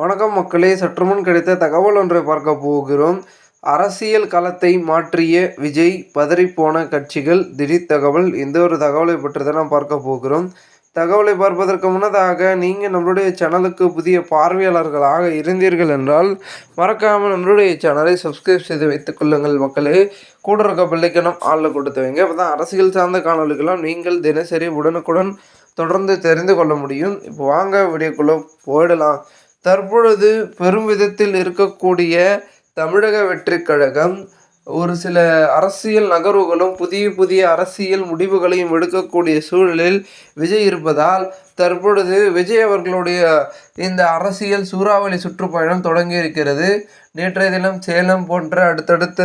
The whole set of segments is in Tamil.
வணக்கம் மக்களே சற்றுமுன் கிடைத்த தகவல் ஒன்றை பார்க்க போகிறோம். அரசியல் களத்தை மாற்றிய விஜய் பதறிப்போன கட்சிகள் திடீர் தகவல் இந்த ஒரு தகவலை பற்றி தான் நாம் பார்க்க போகிறோம். தகவலை பார்ப்பதற்கு முன்னதாக நீங்கள் நம்மளுடைய சேனலுக்கு புதிய பார்வையாளர்களாக இருந்தீர்கள் என்றால் மறக்காமல் நம்மளுடைய சேனலை சப்ஸ்கிரைப் செய்து வைத்துக் கொள்ளுங்கள் மக்களே. கூட இருக்க பிள்ளைக்கணும் ஆளில் கொடுத்து வைங்க. அப்போ தான் அரசியல் சார்ந்த காணொலிக்கெல்லாம் நீங்கள் தினசரி உடனுக்குடன் தொடர்ந்து தெரிந்து கொள்ள முடியும். இப்போ வாங்க வீடியோக்குள்ளே போயிடலாம். தற்பொழுது பெரும் விதத்தில் இருக்கக்கூடிய தமிழக வெற்றி கழகம் ஒரு சில அரசியல் நகர்வுகளும் புதிய புதிய அரசியல் முடிவுகளையும் எடுக்கக்கூடிய சூழலில் விஜய் இருப்பதால் தற்பொழுது விஜய் அவர்களுடைய இந்த அரசியல் சூறாவளி சுற்றுப்பயணம் தொடங்கி இருக்கிறது நேற்றைய தினம் சேலம் போன்ற அடுத்தடுத்த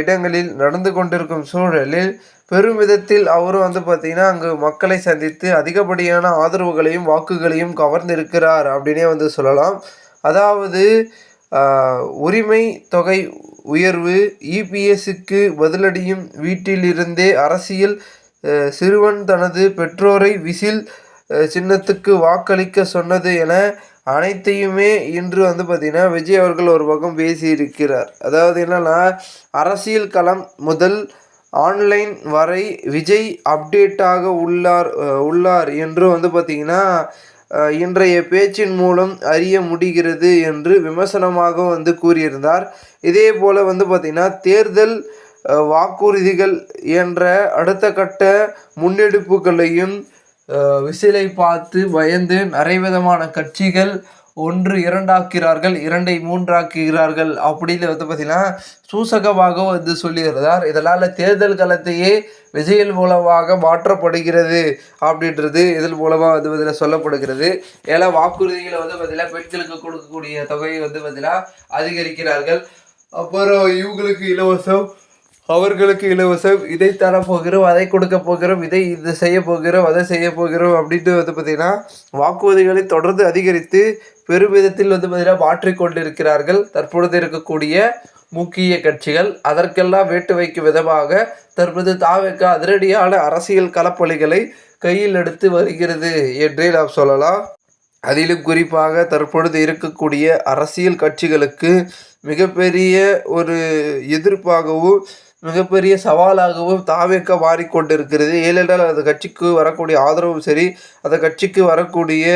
இடங்களில் நடந்து கொண்டிருக்கும் சூழலில் பெரும் விதத்தில் அவரும் வந்து பார்த்திங்கன்னா அங்கு மக்களை சந்தித்து அதிகப்படியான ஆதரவுகளையும் வாக்குகளையும் கவர்ந்திருக்கிறார் அப்படின்னே வந்து சொல்லலாம். அதாவது உரிமை தொகை உயர்வு இபிஎஸ்க்கு பதிலடியும் வீட்டிலிருந்தே அரசியல் சிறுவன் தனது பெற்றோரை விசில் சின்னத்துக்கு வாக்களிக்க சொன்னது என அனைத்தையுமே இன்று வந்து பார்த்திங்கன்னா விஜய் அவர்கள் ஒரு பக்கம் பேசியிருக்கிறார். அதாவது என்னென்னா அரசியல் களம் முதல் ஆன்லைன் வரை விஜய் அப்டேட்டாக உள்ளார் உள்ளார் என்று வந்து பார்த்திங்கன்னா இன்றைய பேச்சின் மூலம் அறிய முடிகிறது என்று விமர்சனமாக வந்து கூறியிருந்தார். இதே போல் வந்து பார்த்திங்கன்னா தேர்தல் வாக்குறுதிகள் என்ற அடுத்த கட்ட முன்னெடுப்புகளையும் விசிலை பார்த்து பயந்து நிறைய விதமான கட்சிகள் ஒன்று இரண்டாக்கிறார்கள் இரண்டை மூன்றாக்குகிறார்கள் அப்படின்னு வந்து பார்த்திங்கன்னா சூசகமாக வந்து சொல்லியிருந்தார். இதனால் தேர்தல் களத்தையே விஜயல் மூலமாக மாற்றப்படுகிறது அப்படின்றது இதன் மூலமாக வந்து பார்த்தீங்கன்னா சொல்லப்படுகிறது. ஏன்னா வாக்குறுதிகளை வந்து பார்த்திங்கன்னா பெண்களுக்கு கொடுக்கக்கூடிய தொகையை வந்து பார்த்திங்கன்னா அதிகரிக்கிறார்கள். அப்புறம் இவங்களுக்கு இலவசம் அவர்களுக்கு இலவசம் இதை தரப்போகிறோம் அதை கொடுக்க போகிறோம் இதை இது செய்ய போகிறோம் அதை செய்ய போகிறோம் அப்படின்ட்டு வந்து பார்த்திங்கன்னா வாக்குறுதிகளை தொடர்ந்து அதிகரித்து பெருமிதத்தில் வந்து பார்த்திங்கன்னா மாற்றிக்கொண்டிருக்கிறார்கள் தற்பொழுது இருக்கக்கூடிய முக்கிய கட்சிகள் அதற்கெல்லாம் வேட்டு வைக்கும் விதமாக தற்போது தாவேக்க அதிரடியான அரசியல் களப்பணிகளை கையில் எடுத்து வருகிறது என்றே நாம் சொல்லலாம். அதிலும் குறிப்பாக தற்பொழுது இருக்கக்கூடிய அரசியல் கட்சிகளுக்கு மிகப்பெரிய ஒரு எதிர்ப்பாகவும் மிகப்பெரிய சவாலாகவும் தாவேக்க மாறிக்கொண்டிருக்கிறது. ஏனென்றால் அந்த கட்சிக்கு வரக்கூடிய ஆதரவும் சரி அந்த கட்சிக்கு வரக்கூடிய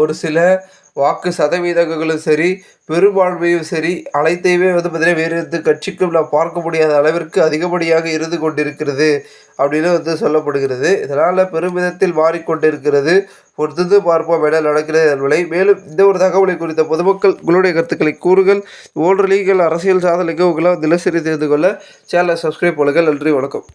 ஒரு சில வாக்கு சதவீதங்களும் சரி பெரும்பான்மையும் சரி அனைத்தையுமே வந்து பார்த்தீங்கன்னா வேறு எந்த கட்சிக்கும் நாம் பார்க்க முடியாத அளவிற்கு அதிகப்படியாக இருந்து கொண்டிருக்கிறது அப்படின்னு வந்து சொல்லப்படுகிறது. இதனால் பெருமிதத்தில் மாறிக்கொண்டிருக்கிறது. பொறுத்து பார்ப்போம் என நடக்கிறது என்பதை. மேலும் இந்த ஒரு தகவலை குறித்த பொதுமக்கள் உங்களுடைய கருத்துக்களை கூறுகள் ஓன்று லீகல் அரசியல் சாதனைக்கு உங்களால் தினசரி தெரிந்து கொள்ள சேனலை சப்ஸ்கிரைப் பண்ணுங்கள். நன்றி வணக்கம்.